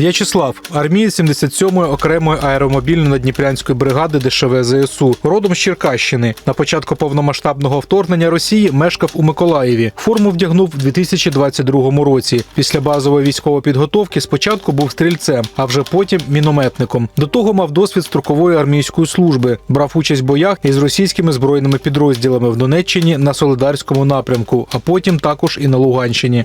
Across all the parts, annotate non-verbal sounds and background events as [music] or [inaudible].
В'ячеслав, армієць 77-ї окремої аеромобільно-надніпрянської бригади ДШВ ЗСУ, родом з Черкащини. На початку повномасштабного вторгнення Росії мешкав у Миколаєві. Форму вдягнув у 2022 році. Після базової військової підготовки спочатку був стрільцем, а вже потім мінометником. До того мав досвід строкової армійської служби, брав участь в боях із російськими збройними підрозділами в Донеччині на Солидарському напрямку, а потім також і на Луганщині.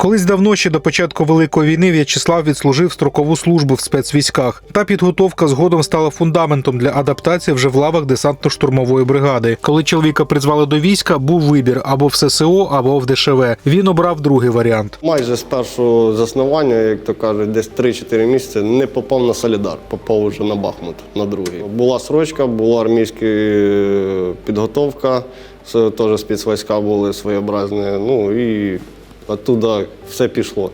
Колись давно ще до початку великої війни В'ячеслав відслужив строкову службу в спецвійськах. Та підготовка згодом стала фундаментом для адаптації вже в лавах десантно-штурмової бригади. Коли чоловіка призвали до війська, був вибір або в ССО, або в ДШВ. Він обрав другий варіант. Майже з першого заснування, як то кажуть, десь 3-4 місяці не попав на Солідар, попав уже на Бахмут, на другий. Була срочка, була армійська е, підготовка, теж спецвійська були своєобразні. Ну і оттуда все пішло.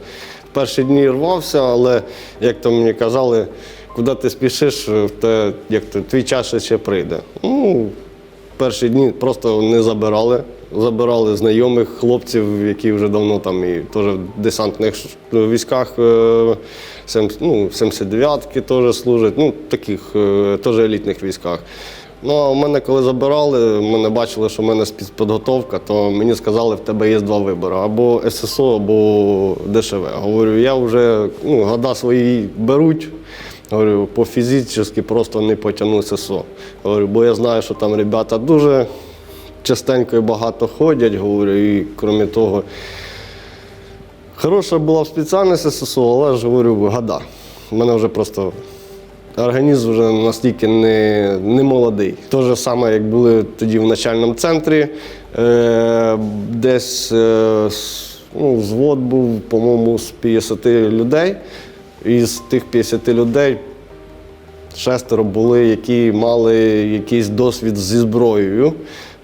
Перші дні рвався, але як то мені казали, куди ти спішиш, те, як то, твій час ще прийде. Ну, перші дні просто не забирали. Забирали знайомих хлопців, які вже давно там і теж в десантних військах, е, ну, 79-ки теж служать, ну, таких е, теж елітних військах. Ну, мене, коли забирали, мене бачили, що в мене спецпідготовка, то мені сказали, в тебе є два вибори: або ССО, або ДШВ. Говорю, я вже ну, года свої беруть. Говорю, по фізично просто не потягну ССО. Говорю, бо я знаю, що там ребята дуже частенько і багато ходять, говорю, і крім того, хороша була спеціальність ССО, але ж говорю, года. У мене вже просто організм вже настільки не, не молодий. Те ж саме, як були тоді в начальному центрі, е, десь е, ну, взвод був, по-моєму, з 50 людей. Із тих 50 людей шестеро були, які мали якийсь досвід зі зброєю.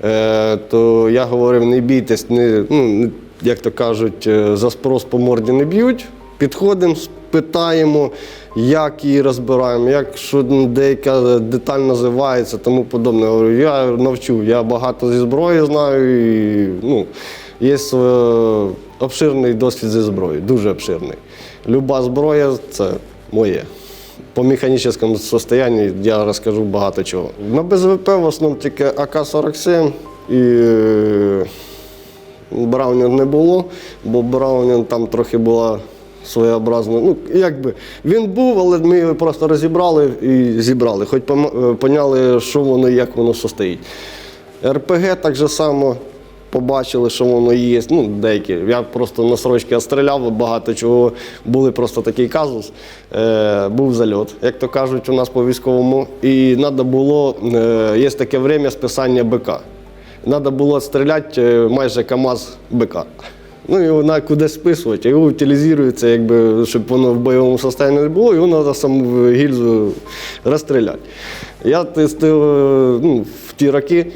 Е, то я говорив, не бійтесь, не, ну, як то кажуть, е, за спрос по морді не б'ють. Підходимо, питаємо, як її розбираємо, як що деяка деталь називається, тому подобне. Говорю, я навчу, я багато зі зброї знаю і ну, є е, обширний досвід зі зброєю, дуже обширний. Люба зброя це моє. По механічному состоянні я розкажу багато чого. На БЗВП в основному тільки АК-47 і е, Браунінг не було, бо Браунінг там трохи була своєобразна. Ну, якби він був, але ми його просто розібрали і зібрали, хоч е, поняли, що воно і як воно состоїть. РПГ так же само побачили, що воно є. Ну, деякі. Я просто на срочки отстріляв, багато чого. Були просто такий казус. Е, був зальот, як то кажуть, у нас по військовому. І треба було, е, є таке время списання БК. Треба було стріляти е, майже КАМАЗ БК. Ну і вона кудись списувати, його утилізується, якби, щоб воно в бойовому стані не було, його треба саму гільзу розстріляти. Я тестив ну, в ті роки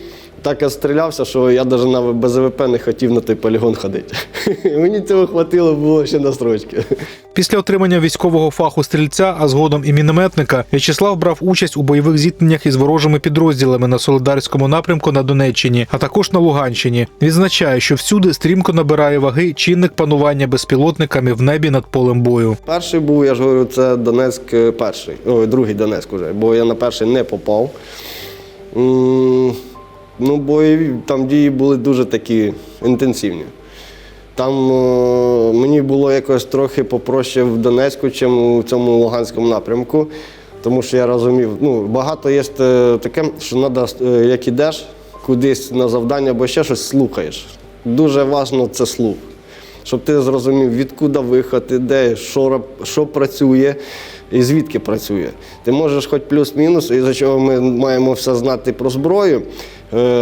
так я стрілявся, що я навіть на БЗВП не хотів на той полігон ходити. [laughs] Мені цього хватило було ще на строчки. Після отримання військового фаху стрільця, а згодом і мінометника, В'ячеслав брав участь у бойових зіткненнях із ворожими підрозділами на Солидарському напрямку на Донеччині, а також на Луганщині. Відзначає, що всюди стрімко набирає ваги чинник панування безпілотниками в небі над полем бою. Перший був, я ж говорю, це Донецьк е, перший, ой, другий Донецьк уже, бо я на перший не попав. Ну, бойові там дії були дуже такі інтенсивні. Там е, мені було якось трохи попроще в Донецьку, ніж у цьому Луганському напрямку. Тому що я розумів, ну, багато є е, таке, що треба, як ідеш кудись на завдання або ще щось, слухаєш. Дуже важливо це слух. Щоб ти зрозумів, відкуди виход іде, що, що працює і звідки працює. Ти можеш хоч плюс-мінус, і за чого ми маємо все знати про зброю,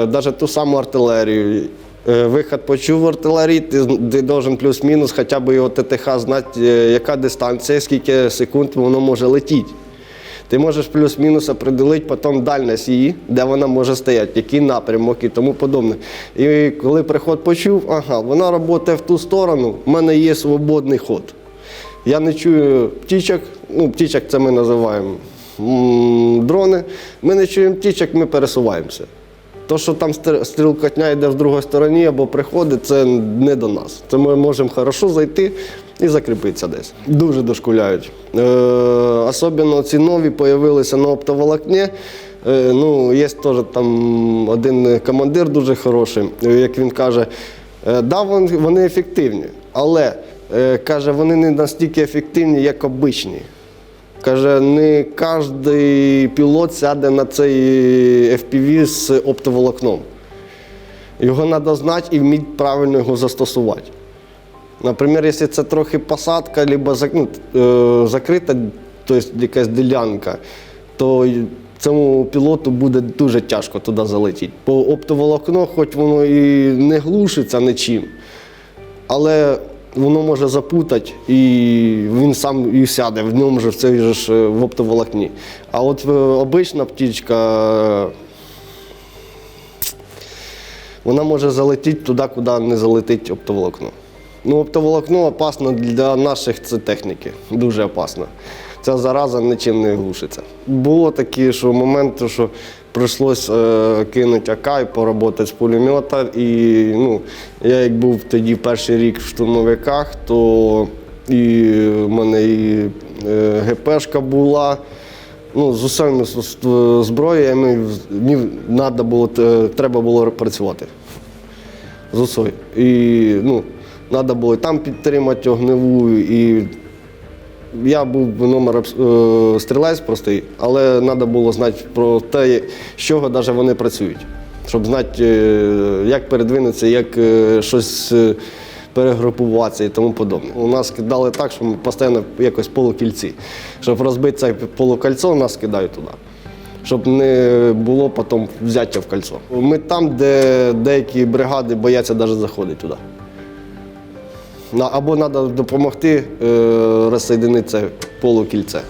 навіть ту саму артилерію. Е, Виход почув в артилерії, ти, ти должен плюс-мінус хоча б його ТТХ знати, е, яка дистанція, скільки секунд воно може летіти. Ти можеш плюс-мінус определити потім дальність її, де вона може стояти, який напрямок і тому подобне. І коли приход почув, ага, вона працює в ту сторону, в мене є свободний ход. Я не чую птічок, ну, птічок це ми називаємо дрони. Ми не чуємо птічок, ми пересуваємося. То, що там стр- стрілкотня йде в другій стороні або приходить, це не до нас. Це ми можемо хорошо зайти і закріпитися десь. Дуже дошкуляють. Е, особливо ці нові з'явилися на оптоволокні. Е, ну, є теж там один командир дуже хороший, як він каже, е, да, вони ефективні, але каже, вони не настільки ефективні, як обичні. Каже, не кожен пілот сяде на цей FPV з оптоволокном. Його треба знати і вміти правильно його застосувати. Наприклад, якщо це трохи посадка, або ну, е, закрита, тобто якась ділянка, то цьому пілоту буде дуже тяжко туди залетіти. Бо оптоволокно, хоч воно і не глушиться нічим, але воно може запутати, і він сам і сяде в ньому же в цей же ж е, в оптоволокні. А от е, обична птічка, е, вона може залетіти туди, куди не залетить оптоволокно. Ну, оптоволокно опасно для наших це техніки, дуже опасно. Ця зараза нічим не глушиться. Було такі, що моменти, що прийшлось е, кинути АК і поработати з пулемета. І ну, я як був тоді перший рік в штурмовиках, то і в мене і е, ГПшка була. Ну, з усіми з- з- зброями мені надо було, е, треба було працювати з усою. І ну, треба було і там підтримати огневу. І я був номер е, стрілець простий, але треба було знати про те, з чого навіть вони працюють. Щоб знати, е, як передвинутися, як е, щось перегрупуватися і тому подобне. У нас кидали так, що ми постійно якось полукільці. Щоб розбити це полукольцо, нас кидають туди щоб не було потім взяття в кольцо. Ми там, де деякі бригади бояться навіть заходити туди. Або треба допомогти е, розсоєдинити це полукільце.